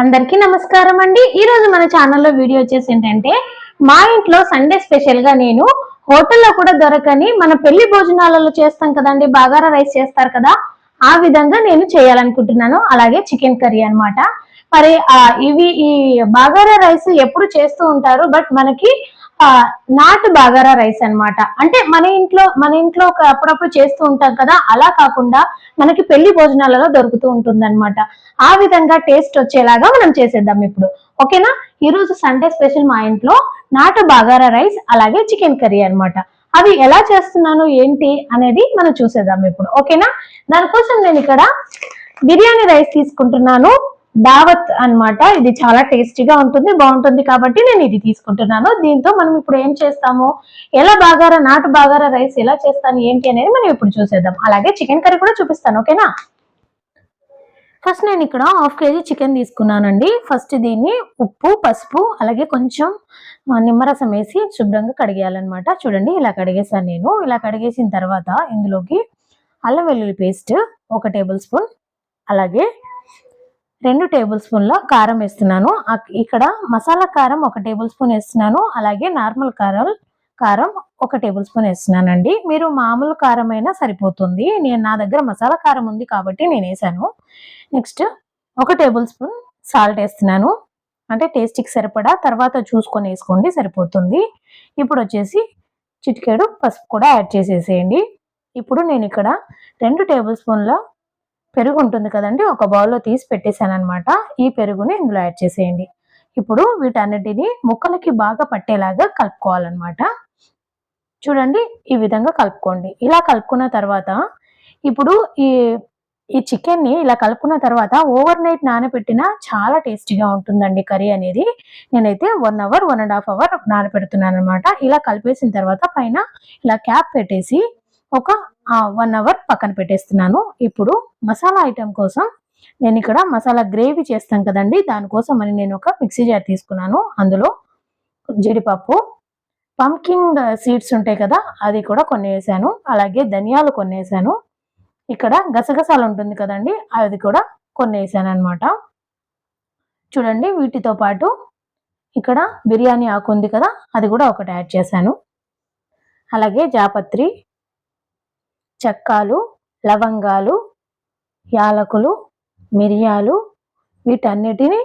అందరికీ నమస్కారం అండి. ఈ రోజు మన ఛానల్లో వీడియో వచ్చేసి ఏంటంటే మా ఇంట్లో సండే స్పెషల్గా నేను హోటల్లో కూడా దొరకని మన పెళ్ళి భోజనాలలో చేస్తాం కదండి బాగారా రైస్ చేస్తారు కదా ఆ విధంగా నేను చేయాలనుకుంటున్నాను. అలాగే చికెన్ కర్రీ అన్నమాట. మరి ఇవి ఈ బాగారా రైస్ ఎప్పుడు చేస్తూ ఉంటారు బట్ మనకి నాటు బాగారా రైస్ అన్నమాట. అంటే మన ఇంట్లో మన ఇంట్లో ఒక అప్పుడప్పుడు చేస్తూ ఉంటాం కదా అలా కాకుండా మనకి పెళ్ళి భోజనాలలో దొరుకుతూ ఉంటుంది ఆ విధంగా టేస్ట్ వచ్చేలాగా మనం చేసేద్దాం ఇప్పుడు. ఓకేనా? ఈరోజు సండే స్పెషల్ మా ఇంట్లో నాటు బాగారా రైస్ అలాగే చికెన్ కర్రీ అన్నమాట. అవి ఎలా చేస్తున్నాను ఏంటి అనేది మనం చూసేద్దాం ఇప్పుడు. ఓకేనా? దానికోసం నేను ఇక్కడ బిర్యానీ రైస్ తీసుకుంటున్నాను. దావత్ అన్నమాట. ఇది చాలా టేస్టీగా ఉంటుంది బాగుంటుంది కాబట్టి నేను ఇది తీసుకుంటున్నాను. దీంతో మనం ఇప్పుడు ఏం చేస్తాము? ఎలా బాగారా నాటు బాగారా రైస్ ఎలా చేస్తాను ఏంటి అనేది మనం ఇప్పుడు చూసేద్దాం. అలాగే చికెన్ కర్రీ కూడా చూపిస్తాను ఓకేనా? ఫస్ట్ నేను ఇక్కడ హాఫ్ కేజీ చికెన్ తీసుకున్నానండి. ఫస్ట్ దీన్ని ఉప్పు పసుపు అలాగే కొంచెం నిమ్మరసం వేసి శుభ్రంగా కడిగేయాలన్నమాట. చూడండి ఇలా కడిగేసాను నేను. ఇలా కడిగేసిన తర్వాత ఇందులోకి అల్లం వెల్లుల్లి పేస్ట్ ఒక టేబుల్ స్పూన్ అలాగే రెండు టేబుల్ స్పూన్ల కారం వేస్తున్నాను. ఇక్కడ మసాలా కారం ఒక టేబుల్ స్పూన్ వేస్తున్నాను. అలాగే నార్మల్ కారం కారం ఒక టేబుల్ స్పూన్ వేస్తున్నానండి. మీరు మామూలు కారం అయినా సరిపోతుంది. నేను నా దగ్గర మసాలా కారం ఉంది కాబట్టి నేను వేసాను. నెక్స్ట్ ఒక టేబుల్ స్పూన్ సాల్ట్ వేస్తున్నాను. అంటే టేస్ట్కి సరిపడా తర్వాత చూసుకొని వేసుకోండి సరిపోతుంది. ఇప్పుడు వచ్చేసి చిటికేడు పసుపు కూడా యాడ్ చేసేసేయండి. ఇప్పుడు నేను ఇక్కడ రెండు టేబుల్ స్పూన్ల పెరుగు ఉంటుంది కదండి. ఒక బౌల్లో తీసి పెట్టేశాను అనమాట ఈ పెరుగుని ఇందులో యాడ్ చేసేయండి. ఇప్పుడు వీటన్నిటిని ముక్కలకి బాగా పట్టేలాగా కలుపుకోవాలన్నమాట. చూడండి ఈ విధంగా కలుపుకోండి. ఇలా కలుపుకున్న తర్వాత ఇప్పుడు ఈ ఈ చికెన్ని ఇలా కలుపుకున్న తర్వాత ఓవర్ నైట్ నానబెట్టిన చాలా టేస్టీగా ఉంటుందండి కర్రీ అనేది. నేనైతే one hour one and half hour నానబెడుతున్నాను అనమాట ఇలా కలిపేసిన తర్వాత పైన ఇలా క్యాప్ పెట్టేసి ఒక వన్ అవర్ పక్కన పెట్టేస్తున్నాను. ఇప్పుడు మసాలా ఐటెం కోసం నేను ఇక్కడ మసాలా గ్రేవీ చేస్తాం కదండి. దానికోసం అని నేను ఒక మిక్సీ జార్ తీసుకున్నాను. అందులో జీడిపప్పు పంకింగ్ సీడ్స్ uh, ఉంటాయి కదా అది కూడా కొన్ని వేసాను. అలాగే ధనియాలు కొన్ని వేసాను. ఇక్కడ గసగసాలు ఉంటుంది కదండి అది కూడా కొన్ని వేసాను అనమాట చూడండి వీటితో పాటు ఇక్కడ బిర్యానీ ఆకు ఉంది కదా అది కూడా ఒకటి యాడ్ చేశాను. అలాగే జాపత్రి చెక్కాలు లవంగాలు యాలకులు మిరియాలు వీటన్నిటిని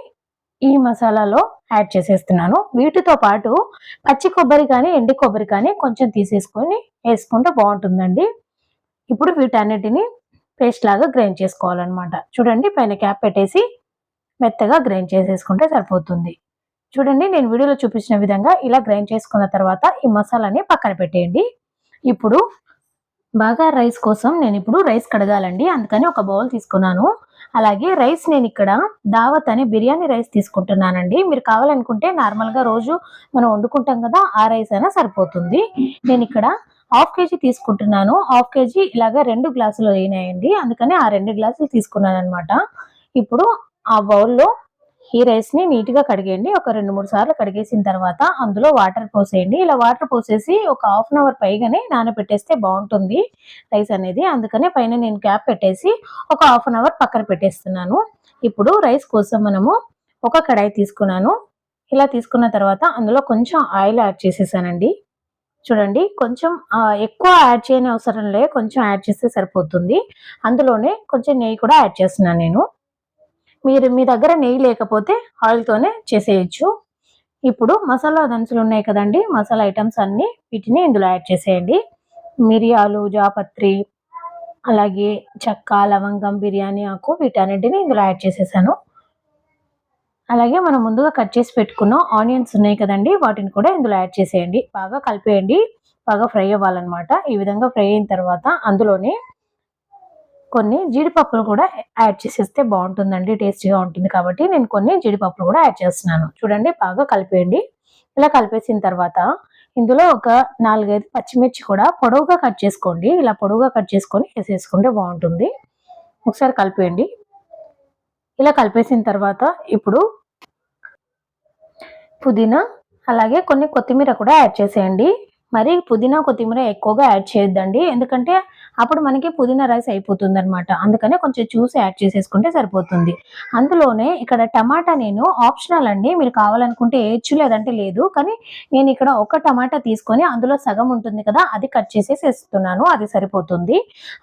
ఈ మసాలాలో యాడ్ చేసేస్తున్నాను. వీటితో పాటు పచ్చి కొబ్బరి కానీ ఎండి కొబ్బరి కానీ కొంచెం తీసేసుకొని వేసుకుంటే బాగుంటుందండి. ఇప్పుడు వీటన్నిటిని పేస్ట్ లాగా గ్రైండ్ చేసుకోవాలన్నమాట. చూడండి పైన క్యాప్ పెట్టేసి మెత్తగా గ్రైండ్ చేసేసుకుంటే సరిపోతుంది. చూడండి నేను వీడియోలో చూపించిన విధంగా ఇలా గ్రైండ్ చేసుకున్న తర్వాత ఈ మసాలాని పక్కన పెట్టేయండి. ఇప్పుడు బాగా రైస్ కోసం నేను ఇప్పుడు రైస్ కడగాలండి. అందుకని ఒక బౌల్ తీసుకున్నాను. అలాగే రైస్ నేను ఇక్కడ దావత్ అనే బిర్యానీ రైస్ తీసుకుంటున్నానండి. మీరు కావాలనుకుంటే నార్మల్గా రోజు మనం వండుకుంటాం కదా ఆ రైస్ అయినా సరిపోతుంది. నేను ఇక్కడ హాఫ్ కేజీ తీసుకుంటున్నాను. హాఫ్ కేజీ ఇలాగా రెండు గ్లాసులు అయినాయండి. అందుకని ఆ రెండు గ్లాసులు తీసుకున్నాను అనమాట ఇప్పుడు ఆ బౌల్లో ఈ రైస్ని నీట్గా కడిగేయండి. ఒక రెండు మూడు సార్లు కడిగేసిన తర్వాత అందులో వాటర్ పోసేయండి. ఇలా వాటర్ పోసేసి ఒక హాఫ్ అన్ అవర్ పైగానే నానబెట్టేస్తే బాగుంటుంది రైస్ అనేది. అందుకనే పైన నేను క్యాప్ పెట్టేసి ఒక హాఫ్ అన్ అవర్ పక్కన పెట్టేస్తున్నాను. ఇప్పుడు రైస్ కోసం మనము ఒక కడాయి తీసుకున్నాను. ఇలా తీసుకున్న తర్వాత అందులో కొంచెం ఆయిల్ యాడ్ చేసేసానండి. చూడండి కొంచెం ఎక్కువ యాడ్ చేయని అవసరం లే కొంచెం యాడ్ చేస్తే సరిపోతుంది. అందులోనే కొంచెం నెయ్యి కూడా యాడ్ చేస్తున్నాను నేను. మీరు మీ దగ్గర నెయ్యి లేకపోతే ఆయిల్తోనే చేసేయచ్చు. ఇప్పుడు మసాలా దినుసులు ఉన్నాయి కదండి మసాలా ఐటమ్స్ అన్ని వీటిని ఇందులో యాడ్ చేసేయండి. మిరియాలు జాపత్రి అలాగే చెక్క లవంగం బిర్యానీ ఆకు వీటన్నిటిని ఇందులో యాడ్ చేసేసాను. అలాగే మనం ముందుగా కట్ చేసి పెట్టుకున్న ఆనియన్స్ ఉన్నాయి కదండి వాటిని కూడా ఇందులో యాడ్ చేసేయండి. బాగా కలిపేయండి బాగా ఫ్రై అవ్వాలన్నమాట. ఈ విధంగా ఫ్రై అయిన తర్వాత అందులోనే కొన్ని జీడిపప్పులు కూడా యాడ్ చేసేస్తే బాగుంటుందండి టేస్టీగా ఉంటుంది కాబట్టి నేను కొన్ని జీడిపప్పులు కూడా యాడ్ చేస్తున్నాను. చూడండి బాగా కలిపేయండి. ఇలా కలిపేసిన తర్వాత ఇందులో ఒక నాలుగైదు పచ్చిమిర్చి కూడా పొడవుగా కట్ చేసుకోండి. ఇలా పొడవుగా కట్ చేసుకొని వేసేసుకుంటే బాగుంటుంది. ఒకసారి కలిపేయండి. ఇలా కలిపేసిన తర్వాత ఇప్పుడు పుదీనా అలాగే కొన్ని కొత్తిమీర కూడా యాడ్ చేసేయండి. మరి పుదీనా కొత్తిమీర ఎక్కువగా యాడ్ చేయొద్దండి. ఎందుకంటే అప్పుడు మనకి పుదీనా రైస్ అయిపోతుంది అనమాట అందుకనే కొంచెం చూసి యాడ్ చేసేసుకుంటే సరిపోతుంది. అందులోనే ఇక్కడ టమాటా నేను ఆప్షనల్ అండి. మీరు కావాలనుకుంటే వేయచ్చు లేదంటే లేదు. కానీ నేను ఇక్కడ ఒక టమాటా తీసుకొని అందులో సగం ఉంటుంది కదా అది కట్ చేసేసి వేస్తున్నాను. అది సరిపోతుంది.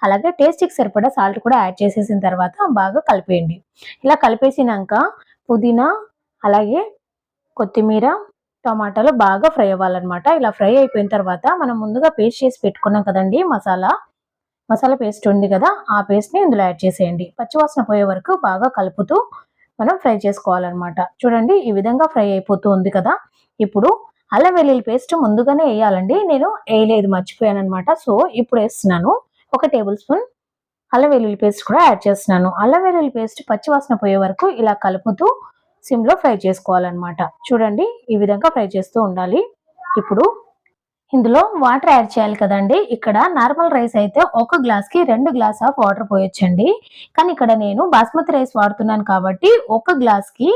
అలాగే టేస్ట్కి సరిపడా సాల్ట్ కూడా యాడ్ చేసేసిన తర్వాత బాగా కలిపేయండి. ఇలా కలిపేసినాక పుదీనా అలాగే కొత్తిమీర టమాటాలు బాగా ఫ్రై అవ్వాలన్నమాట. ఇలా ఫ్రై అయిపోయిన తర్వాత మనం ముందుగా పేస్ట్ చేసి పెట్టుకున్నాం కదండి మసాలా. మసాలా పేస్ట్ ఉంది కదా ఆ పేస్ట్ని ఇందులో యాడ్ చేసేయండి. పచ్చివాసన పోయే వరకు బాగా కలుపుతూ మనం ఫ్రై చేసుకోవాలన్నమాట. చూడండి ఈ విధంగా ఫ్రై అయిపోతూ ఉంది కదా. ఇప్పుడు అల్లం వెల్లుల్లి పేస్ట్ ముందుగానే వేయాలండి. నేను వేయలేదు మర్చిపోయాను అనమాట సో ఇప్పుడు వేస్తున్నాను. ఒక టేబుల్ స్పూన్ అల్లం వెల్లుల్లి పేస్ట్ కూడా యాడ్ చేస్తున్నాను. అల్లం వెల్లుల్లి పేస్ట్ పచ్చివాసన పోయే వరకు ఇలా కలుపుతూ సిమ్లో ఫ్రై చేసుకోవాలన్నమాట. చూడండి ఈ విధంగా ఫ్రై చేస్తూ ఉండాలి. ఇప్పుడు ఇందులో వాటర్ యాడ్ చేయాలి కదండి. ఇక్కడ నార్మల్ రైస్ అయితే ఒక గ్లాస్కి రెండు గ్లాస్ ఆఫ్ వాటర్ పోయొచ్చండి. కానీ ఇక్కడ నేను బాస్మతి రైస్ వాడుతున్నాను కాబట్టి ఒక గ్లాస్కి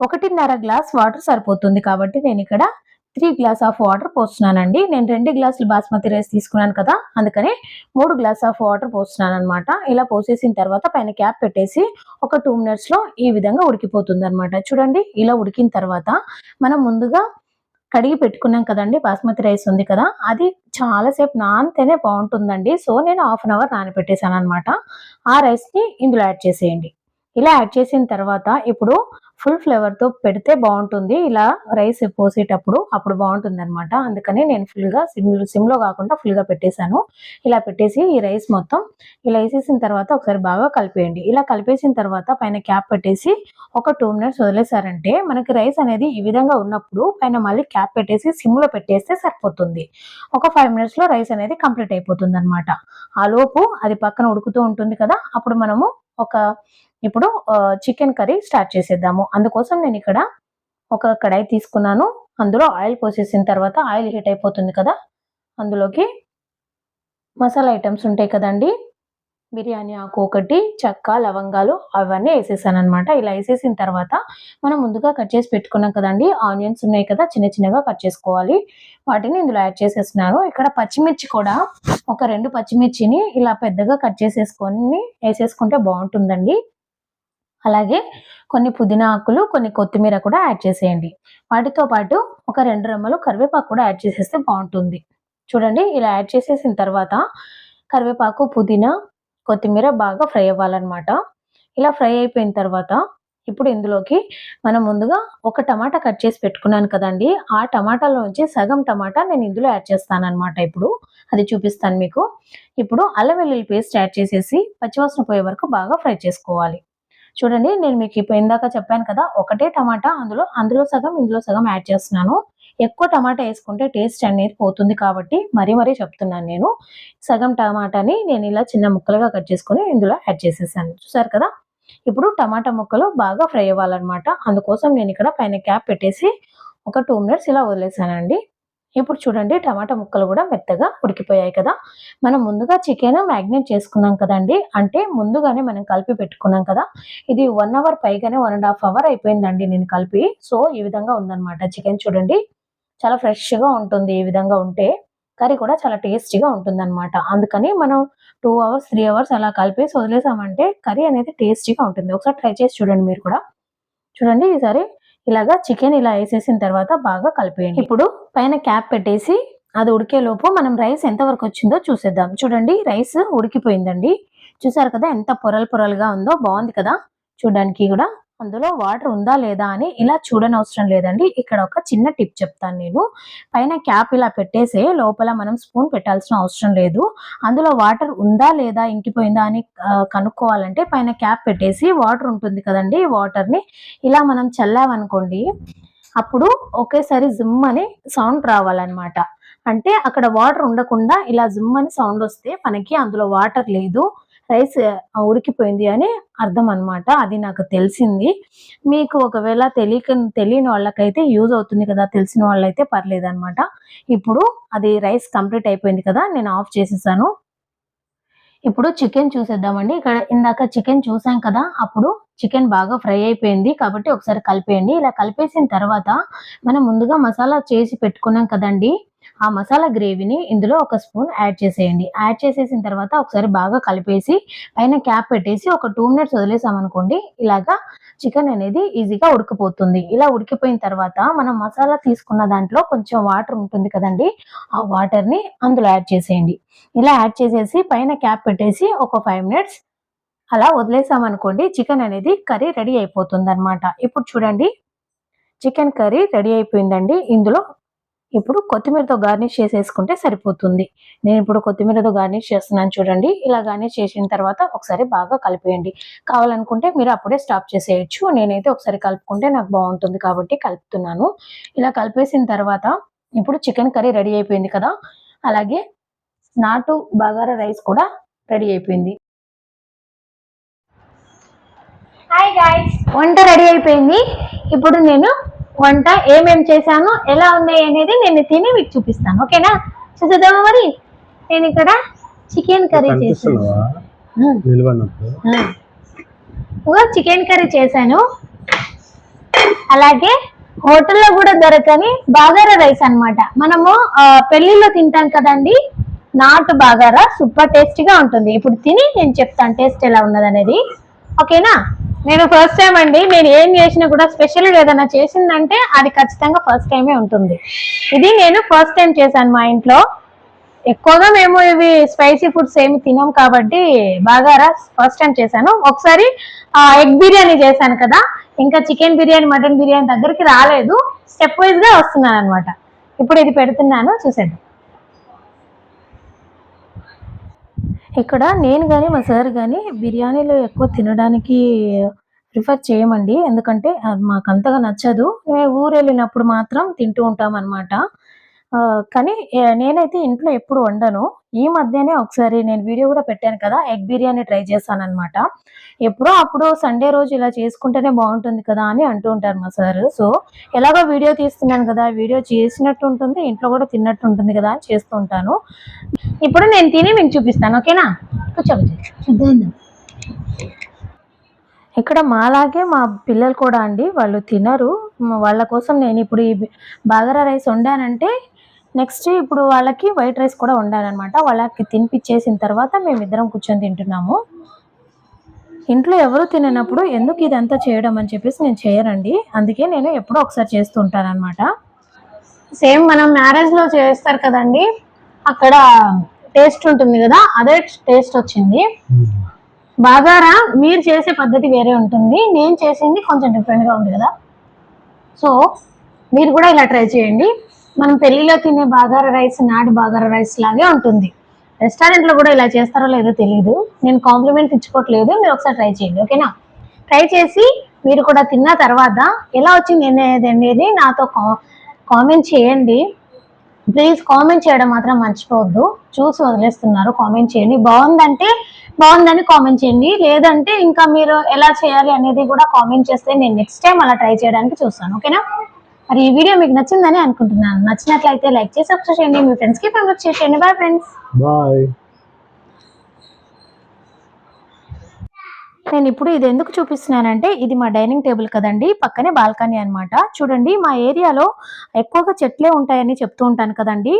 ఒకటిన్నర గ్లాస్ వాటర్ సరిపోతుంది కాబట్టి నేను ఇక్కడ త్రీ గ్లాస్ ఆఫ్ వాటర్ పోస్తున్నానండి. నేను రెండు గ్లాసులు బాస్మతి రైస్ తీసుకున్నాను కదా అందుకని మూడు గ్లాస్ ఆఫ్ వాటర్ పోస్తున్నాను అనమాట ఇలా పోసేసిన తర్వాత పైన క్యాప్ పెట్టేసి ఒక టూ మినిట్స్లో ఈ విధంగా ఉడికిపోతుంది అనమాట చూడండి ఇలా ఉడికిన తర్వాత మనం ముందుగా కడిగి పెట్టుకున్నాం కదండి బాస్మతి రైస్ ఉంది కదా అది చాలాసేపు నానితేనే బాగుంటుందండి. సో నేను హాఫ్ అన్ అవర్ నానబెట్టేశాను అనమాట ఆ రైస్ని ఇందులో యాడ్ చేసేయండి. ఇలా యాడ్ చేసిన తర్వాత ఇప్పుడు ఫుల్ ఫ్లేవర్తో పెడితే బాగుంటుంది. ఇలా రైస్ పోసేటప్పుడు అప్పుడు బాగుంటుంది అనమాట అందుకని నేను ఫుల్గా సిమ్ సిమ్లో కాకుండా ఫుల్గా పెట్టేశాను. ఇలా పెట్టేసి ఈ రైస్ మొత్తం ఇలా వేసేసిన తర్వాత ఒకసారి బాగా కలిపేయండి. ఇలా కలిపేసిన తర్వాత పైన క్యాప్ పెట్టేసి ఒక టూ మినిట్స్ వదిలేసారంటే మనకి రైస్ అనేది ఈ విధంగా ఉన్నప్పుడు పైన మళ్ళీ క్యాప్ పెట్టేసి సిమ్లో పెట్టేస్తే సరిపోతుంది. ఒక ఫైవ్ మినిట్స్లో రైస్ అనేది కంప్లీట్ అయిపోతుంది అనమాట ఆ లోపు అది పక్కన ఉడుకుతూ ఉంటుంది కదా అప్పుడు మనము ఒక ఇప్పుడు చికెన్ కర్రీ స్టార్ట్ చేసేద్దాము. అందుకోసం నేను ఇక్కడ ఒక కడాయి తీసుకున్నాను. అందులో ఆయిల్ పోసేసిన తర్వాత ఆయిల్ హీట్ అయిపోతుంది కదా? అందులోకి మసాలా ఐటమ్స్ ఉంటాయి కదండి? బిర్యానీ ఆకు ఒకటి చెక్క లవంగాలు అవన్నీ వేసేసాను అనమాట ఇలా వేసేసిన తర్వాత మనం ముందుగా కట్ చేసి పెట్టుకున్నాం కదండి. ఆనియన్స్ ఉన్నాయి కదా చిన్న చిన్నగా కట్ చేసుకోవాలి. వాటిని ఇందులో యాడ్ చేసేస్తున్నాను ఇక్కడ పచ్చిమిర్చి కూడా ఒక రెండు పచ్చిమిర్చిని ఇలా పెద్దగా కట్ చేసేసుకొని వేసేసుకుంటే బాగుంటుందండి. అలాగే కొన్ని పుదీనా ఆకులు కొన్ని కొత్తిమీర కూడా యాడ్ చేసేయండి. వాటితో పాటు ఒక రెండు రెమ్మలు కరివేపాకు కూడా యాడ్ చేసేస్తే బాగుంటుంది. చూడండి ఇలా యాడ్ చేసేసిన తర్వాత కరివేపాకు పుదీనా కొత్తిమీర బాగా ఫ్రై అవ్వాలన్నమాట. ఇలా ఫ్రై అయిపోయిన తర్వాత ఇప్పుడు ఇందులోకి మనం ముందుగా ఒక టమాటా కట్ చేసి పెట్టుకున్నాను కదండి. ఆ టమాటాలోంచి సగం టమాటా నేను ఇందులో యాడ్ చేస్తాను అనమాట ఇప్పుడు. అది చూపిస్తాను మీకు. ఇప్పుడు అల్లం వెల్లుల్లి పేస్ట్ యాడ్ చేసేసి పచ్చివాసన పోయే వరకు బాగా ఫ్రై చేసుకోవాలి. చూడండి నేను మీకు ఇప్పుడు ఇందాక చెప్పాను కదా ఒకటే టమాటా అందులో అందులో సగం ఇందులో సగం యాడ్ చేస్తున్నాను. ఎక్కువ టమాటా వేసుకుంటే టేస్ట్ అనేది పోతుంది కాబట్టి మరీ మరీ చెప్తున్నాను నేను. సగం టమాటాని నేను ఇలా చిన్న ముక్కలుగా కట్ చేసుకొని ఇందులో యాడ్ చేసేసాను. చూసారు కదా? ఇప్పుడు టమాటా ముక్కలు బాగా ఫ్రై అవ్వాలన్నమాట. అందుకోసం నేను ఇక్కడ పైన క్యాప్ పెట్టేసి ఒక టూ మినిట్స్ ఇలా వదిలేసానండి. ఇప్పుడు చూడండి టమాటా ముక్కలు కూడా మెత్తగా ఉడికిపోయాయి కదా? మనం ముందుగా చికెన్ మ్యాగ్నేట్ చేసుకున్నాం కదండి? అంటే ముందుగానే మనం కలిపి పెట్టుకున్నాం కదా? ఇది వన్ అవర్ పైగానే వన్ అండ్ హాఫ్ అవర్ అయిపోయిందండి నేను కలిపి. సో ఈ విధంగా ఉందన్నమాట చికెన్ చూడండి. చాలా ఫ్రెష్గా ఉంటుంది ఈ విధంగా ఉంటే. కర్రీ కూడా చాలా టేస్టీగా ఉంటుంది అనమాట అందుకని మనం టూ అవర్స్ త్రీ అవర్స్ అలా కలిపేసి వదిలేసామంటే కర్రీ అనేది టేస్టీగా ఉంటుంది. ఒకసారి ట్రై చేసి చూడండి మీరు కూడా. చూడండి ఈసారి ఇలాగా చికెన్ ఇలా వేసేసిన తర్వాత బాగా కలిపేయండి. ఇప్పుడు పైన క్యాప్ పెట్టేసి అది ఉడికేలోపు మనం రైస్ ఎంత వరకు వచ్చిందో చూసేద్దాం. చూడండి రైస్ ఉడికిపోయిందండి. చూసారు కదా ఎంత పొరలు పొరలుగా ఉందో? బాగుంది కదా? చూడడానికి కూడా. అందులో వాటర్ ఉందా లేదా అని ఇలా చూడనవసరం లేదండి. ఇక్కడ ఒక చిన్న టిప్ చెప్తాను నేను. పైన క్యాప్ ఇలా పెట్టేసే లోపల మనం స్పూన్ పెట్టాల్సిన అవసరం లేదు. అందులో వాటర్ ఉందా లేదా ఇంకిపోయిందా అని కనుక్కోవాలంటే పైన క్యాప్ పెట్టేసి వాటర్ ఉంటుంది కదండి వాటర్ని ఇలా మనం చల్లామనుకోండి అప్పుడు ఒకేసారి జిమ్ అని సౌండ్ రావాలన్నమాట. అంటే అక్కడ వాటర్ ఉండకుండా ఇలా జిమ్ అని సౌండ్ వస్తే మనకి అందులో వాటర్ లేదు. రైస్ ఉడికిపోయింది అని అర్థం అనమాట అది నాకు తెలిసింది. మీకు ఒకవేళ తెలియక తెలియని వాళ్ళకైతే యూజ్ అవుతుంది కదా తెలిసిన వాళ్ళైతే పర్లేదు అనమాట ఇప్పుడు అది రైస్ కంప్లీట్ అయిపోయింది కదా నేను ఆఫ్ చేసేసాను. ఇప్పుడు చికెన్ చూసేద్దామండి. ఇక్కడ ఇందాక చికెన్ చూసాం కదా అప్పుడు చికెన్ బాగా ఫ్రై అయిపోయింది. కాబట్టి ఒకసారి కలిపేయండి. ఇలా కలిపేసిన తర్వాత మనం ముందుగా మసాలా చేసి పెట్టుకున్నాం కదండి. ఆ మసాలా గ్రేవీని ఇందులో ఒక స్పూన్ యాడ్ చేసేయండి. యాడ్ చేసేసిన తర్వాత ఒకసారి బాగా కలిపేసి పైన క్యాప్ పెట్టేసి ఒక టూ మినిట్స్ వదిలేసామనుకోండి ఇలాగా చికెన్ అనేది ఈజీగా ఉడికిపోతుంది. ఇలా ఉడికిపోయిన తర్వాత మనం మసాలా తీసుకున్న దాంట్లో కొంచెం వాటర్ ఉంటుంది కదండి ఆ వాటర్ని అందులో యాడ్ చేసేయండి. ఇలా యాడ్ చేసేసి పైన క్యాప్ పెట్టేసి ఒక ఫైవ్ మినిట్స్ అలా వదిలేసామనుకోండి చికెన్ అనేది కర్రీ రెడీ అయిపోతుంది అనమాట ఇప్పుడు చూడండి చికెన్ కర్రీ రెడీ అయిపోయిందండి. ఇందులో ఇప్పుడు కొత్తిమీరతో గార్నిష్ చేసేసుకుంటే సరిపోతుంది. నేను ఇప్పుడు కొత్తిమీరతో గార్నిష్ చేస్తున్నాను చూడండి. ఇలా గార్నిష్ చేసిన తర్వాత ఒకసారి బాగా కలిపేయండి. కావాలనుకుంటే మీరు అప్పుడే స్టాప్ చేసేయచ్చు. నేనైతే ఒకసారి కలుపుకుంటే నాకు బాగుంటుంది కాబట్టి కలుపుతున్నాను. ఇలా కలిపేసిన తర్వాత ఇప్పుడు చికెన్ కర్రీ రెడీ అయిపోయింది కదా. అలాగే నాటు బగారా రైస్ కూడా రెడీ అయిపోయింది. హాయ్ గాయ్స్ వంట రెడీ అయిపోయింది. ఇప్పుడు నేను వంట ఏమేం చేశాను ఎలా ఉన్నాయి అనేది నేను తిని మీకు చూపిస్తాను. ఓకేనా? చూసేద్దామా మరి? నేను ఇక్కడ చికెన్ కర్రీ చేశాను. చికెన్ కర్రీ చేశాను. అలాగే హోటల్లో కూడా దొరకని బాగారా రైస్ అన్నమాట. మనము పెళ్ళిలో తింటాం కదండి. నాటు బాగారా సూపర్ టేస్టీగా ఉంటుంది. ఇప్పుడు తిని నేను చెప్తాను టేస్ట్ ఎలా ఉన్నది అనేది ఓకేనా? నేను ఫస్ట్ టైం అండి నేను ఏం చేసినా కూడా స్పెషల్ ఏదైనా చేసిందంటే అది ఖచ్చితంగా ఫస్ట్ టైమే ఉంటుంది. ఇది నేను ఫస్ట్ టైం చేశాను మా ఇంట్లో. ఎక్కువగా మేము ఇవి స్పైసీ ఫుడ్స్ ఏమి తినాం కాబట్టి బాగారా ఫస్ట్ టైం చేశాను. ఒకసారి ఎగ్ బిర్యానీ చేశాను కదా ఇంకా చికెన్ బిర్యానీ మటన్ బిర్యానీ దగ్గరికి రాలేదు. స్టెప్ వైజ్గా వస్తున్నాను అనమాట ఇప్పుడు ఇది పెడుతున్నాను చూసేద్దాం. ఇక్కడ నేను కానీ మా సార్ కానీ బిర్యానీలో ఎక్కువ తినడానికి ప్రిఫర్ చేయమండి. ఎందుకంటే అది మాకు అంతగా నచ్చదు. మేము ఊరు వెళ్ళినప్పుడు మాత్రం తింటూ ఉంటాం అనమాట కానీ నేనైతే ఇంట్లో ఎప్పుడు వండను. ఈ మధ్యనే ఒకసారి నేను వీడియో కూడా పెట్టాను కదా ఎగ్ బిర్యానీ ట్రై చేశాను అనమాట ఎప్పుడో అప్పుడు సండే రోజు ఇలా చేసుకుంటేనే బాగుంటుంది కదా అని అంటూ ఉంటారు మా సార్. సో ఎలాగో వీడియో తీస్తున్నాను కదా వీడియో చేసినట్టు ఉంటుంది ఇంట్లో కూడా తిన్నట్టు ఉంటుంది కదా అని చేస్తూ ఉంటాను. ఇప్పుడు నేను తిని మీకు చూపిస్తాను ఓకేనా? చూద్దాం ఇక్కడ మాలాగే మా పిల్లలు కూడా అండి వాళ్ళు తినరు. వాళ్ళ కోసం నేను ఇప్పుడు ఈ బాగరా రైస్ వండానంటే నెక్స్ట్ ఇప్పుడు వాళ్ళకి వైట్ రైస్ కూడా వండానమాట వాళ్ళకి తినిపించేసిన తర్వాత మేమిద్దరం కూర్చొని తింటున్నాము. ఇంట్లో ఎవరు తిననప్పుడు ఎందుకు ఇదంతా చేయడం అని చెప్పేసి నేను చేయనండి. అందుకే నేను ఎప్పుడో ఒకసారి చేస్తూ ఉంటాను అనమాట సేమ్ మనం మ్యారేజ్లో చేస్తారు కదండి. అక్కడ టేస్ట్ ఉంటుంది కదా అదే టేస్ట్ వచ్చింది. బాగారా? మీరు చేసే పద్ధతి వేరే ఉంటుంది. నేను చేసింది కొంచెం డిఫరెంట్గా ఉంది కదా. సో మీరు కూడా ఇలా ట్రై చేయండి. మనం పెళ్ళిలో తినే బాగారా రైస్ నాటు బాగారా రైస్ లాగే ఉంటుంది. రెస్టారెంట్లో కూడా ఇలా చేస్తారో లేదో తెలియదు నేను కాంప్లిమెంట్ ఇచ్చుకోవట్లేదు. మీరు ఒకసారి ట్రై చేయండి ఓకేనా ట్రై చేసి మీరు కూడా తిన్న తర్వాత ఎలా వచ్చింది అనేది అనేది నాతో కామెంట్ చేయండి. ప్లీజ్ కామెంట్ చేయడం మాత్రం మర్చిపోవద్దు. చూసి వదిలేస్తున్నారు. కామెంట్ చేయండి. బాగుందంటే బాగుందని కామెంట్ చేయండి. లేదంటే ఇంకా మీరు ఎలా చేయాలి అనేది కూడా కామెంట్ చేస్తే నేను నెక్స్ట్ టైం అలా ట్రై చేయడానికి చూస్తాను ఓకేనా మరి ఈ వీడియో మీకు నచ్చిందని అనుకుంటున్నాను. నచ్చినట్లయితే లైక్ చేసి సబ్స్క్రైబ్ చేయండి. మీ ఫ్రెండ్స్కి ఫేవరెట్ చేయండి. బాయ్ ఫ్రెండ్స్ బాయ్ నేను ఇప్పుడు ఇది ఎందుకు చూపిస్తున్నానంటే ఇది మా డైనింగ్ టేబుల్ కదండి. పక్కనే బాల్కనీ అన్నమాట. చూడండి మా ఏరియాలో ఎక్కువగా చెట్లే ఉంటాయని చెప్తూ ఉంటాను కదండి.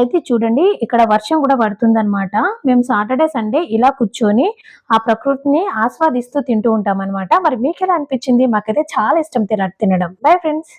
అయితే చూడండి ఇక్కడ వర్షం కూడా పడుతుందన్నమాట. మేము సాటర్డే సండే ఇలా కూర్చొని ఆ ప్రకృతిని ఆస్వాదిస్తూ తింటూ ఉంటాం అనమాట మరి మీకు ఎలా అనిపించింది? మాకైతే చాలా ఇష్టం తిన తినడం. Bye friends